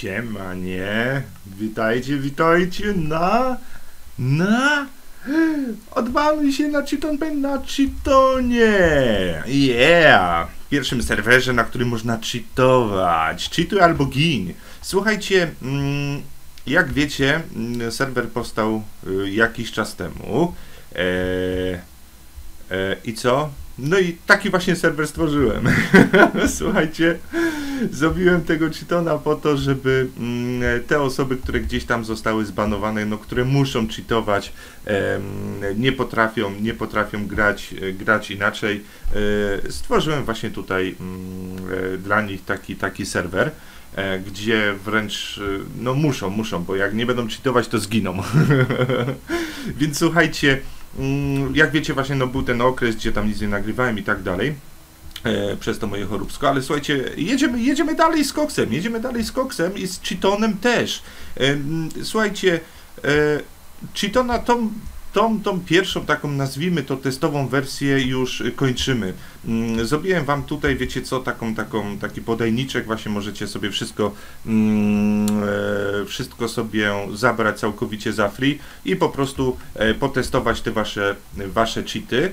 Siema, nie? Witajcie, witajcie na... Na... Odwaluj się na Cheaton na Cheatonie! Yeah! Pierwszym serwerze, na którym można cheatować. Cheatuj albo gin. Słuchajcie, mm, jak wiecie, mm, serwer powstał y, jakiś czas temu. E, e, I co? No i taki właśnie serwer stworzyłem. Słuchajcie, zrobiłem tego cheatona po to, żeby mm, te osoby, które gdzieś tam zostały zbanowane, no które muszą cheatować, nie potrafią, nie potrafią grać, e, grać inaczej. E, stworzyłem właśnie tutaj mm, e, dla nich taki, taki serwer gdzie wręcz no muszą, muszą, bo jak nie będą cheatować, to zginą. Więc słuchajcie, Mm, jak wiecie, właśnie no, był ten okres, gdzie tam nic nie nagrywałem i tak dalej. E, przez to moje choróbsko, ale słuchajcie, jedziemy, jedziemy dalej z koksem, jedziemy dalej z koksem i z Cheatonem też. E, słuchajcie, e, Cheatona tą tą, tą pierwszą taką, nazwijmy to testową wersję już kończymy. Mm, zrobiłem Wam tutaj, wiecie co, taką, taką, taki podajniczek, właśnie możecie sobie wszystko, mm, wszystko sobie zabrać całkowicie za free i po prostu potestować te Wasze, wasze cheaty,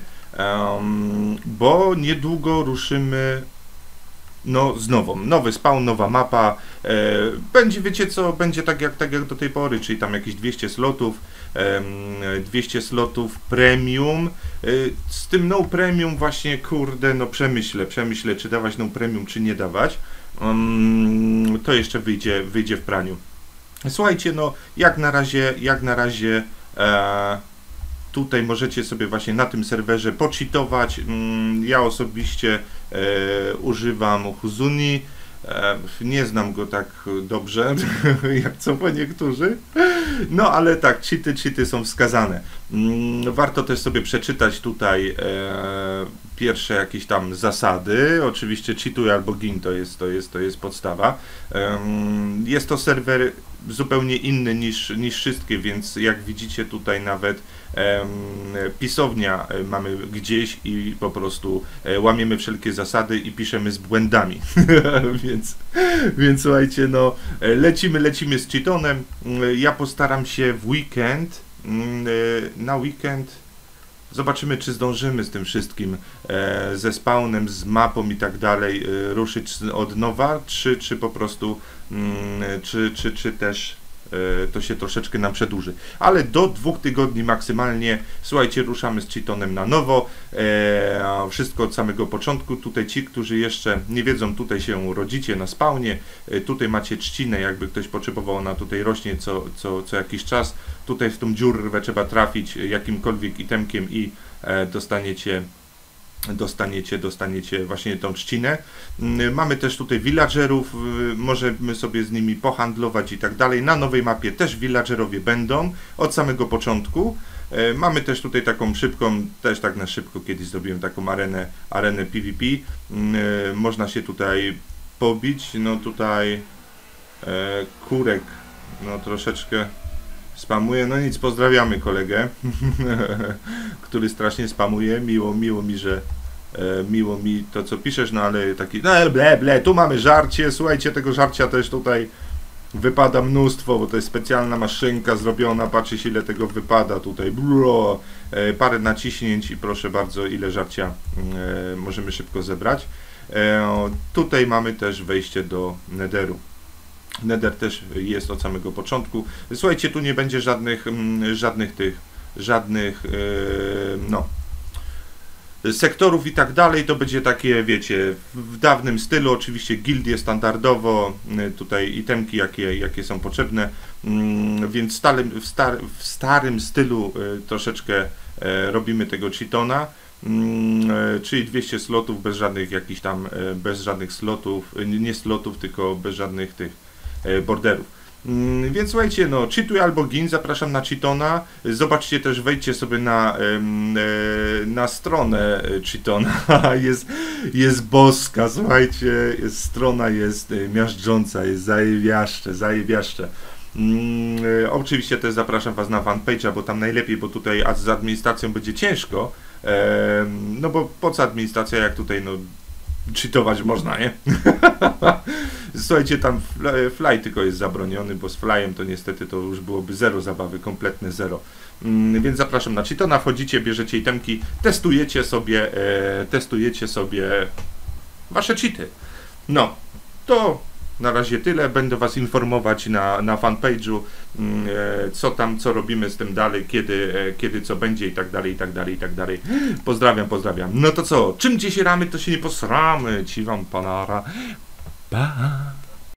bo niedługo ruszymy no, z nową. Nowy spawn, nowa mapa. E, będzie, wiecie co, będzie tak jak, tak jak do tej pory, czyli tam jakieś 200 slotów, e, 200 slotów premium. E, z tym no premium właśnie, kurde, no przemyślę, przemyślę, czy dawać no premium, czy nie dawać. Um, to jeszcze wyjdzie, wyjdzie w praniu. Słuchajcie, no, jak na razie, jak na razie e, Tutaj możecie sobie właśnie na tym serwerze poczytować. Mm, ja osobiście e, używam Huzuni. E, nie znam go tak dobrze, jak co po niektórzy. No ale tak, cheaty, cheaty są wskazane. Mm, warto też sobie przeczytać tutaj e, pierwsze jakieś tam zasady. Oczywiście cheatuj albo gin to jest, to jest, to jest podstawa. Jest to serwer zupełnie inny niż, niż wszystkie, więc jak widzicie tutaj nawet pisownia e, mamy gdzieś i po prostu e, łamiemy wszelkie zasady i piszemy z błędami. więc, więc słuchajcie, no lecimy, lecimy z cheatonem. Ja postaram się w weekend, mm, na weekend Zobaczymy, czy zdążymy z tym wszystkim, e, ze spawnem, z mapą i tak dalej, e, ruszyć od nowa, czy, czy po prostu, mm, czy, czy, czy też to się troszeczkę nam przedłuży. Ale do dwóch tygodni maksymalnie, słuchajcie, ruszamy z Cheatonem na nowo. E, wszystko od samego początku. Tutaj ci, którzy jeszcze nie wiedzą, tutaj się rodzicie na spawnie. E, tutaj macie trzcinę, jakby ktoś potrzebował, ona tutaj rośnie co, co, co jakiś czas. Tutaj w tą dziurę trzeba trafić jakimkolwiek itemkiem i e, dostaniecie dostaniecie, dostaniecie właśnie tą trzcinę. Mm, mamy też tutaj villagerów, y, możemy sobie z nimi pohandlować i tak dalej. Na nowej mapie też villagerowie będą od samego początku. E, mamy też tutaj taką szybką, też tak na szybko kiedyś zrobiłem taką arenę, arenę PvP. Mm, e, można się tutaj pobić, no tutaj e, kurek, no troszeczkę spamuje, no nic, pozdrawiamy kolegę, który strasznie spamuje, miło, miło mi, że miło mi to co piszesz, no ale taki, no ble, ble, tu mamy żarcie, słuchajcie, tego żarcia też tutaj wypada mnóstwo, bo to jest specjalna maszynka zrobiona, patrzcie ile tego wypada tutaj, Bro. E, parę naciśnięć i proszę bardzo ile żarcia e, możemy szybko zebrać. E, tutaj mamy też wejście do Netheru. Nether też jest od samego początku. Słuchajcie, tu nie będzie żadnych, mm, żadnych tych, żadnych, no, sektorów i tak dalej, to będzie takie, wiecie, w dawnym stylu, oczywiście gildie standardowo, y, tutaj itemki, jakie, jakie są potrzebne, mm, więc stale, w, star, w starym stylu y, troszeczkę e, robimy tego cheatona, mm, e, czyli 200 slotów bez żadnych jakichś tam, e, bez żadnych slotów, nie slotów, tylko bez żadnych tych borderów. Mm, więc słuchajcie, no, cheatuj albo gin, zapraszam na Cheatona. Zobaczcie też, wejdźcie sobie na, e, na stronę Cheatona. jest, jest boska, słuchajcie, jest, strona jest e, miażdżąca, jest zajebiaszcze, zajebiaszcze. Mm, e, oczywiście też zapraszam Was na fanpage'a, bo tam najlepiej, bo tutaj z administracją będzie ciężko. no bo po co administracja, jak tutaj no cheatować można, nie? Słuchajcie, tam fly, fly tylko jest zabroniony, bo z flyem to niestety to już byłoby zero zabawy, kompletne zero. Mm, więc zapraszam na Cheatona, wchodzicie, bierzecie itemki, testujecie sobie, e, testujecie sobie wasze cheaty. No, to na razie tyle. Będę Was informować na, na fanpage'u, mm, e, co tam, co robimy z tym dalej, kiedy, e, kiedy co będzie i tak dalej, i tak dalej, i tak dalej. Pozdrawiam, pozdrawiam. No to co, czym dzisiaj ramy, to się nie posramy. Ci Wam panara. Bye.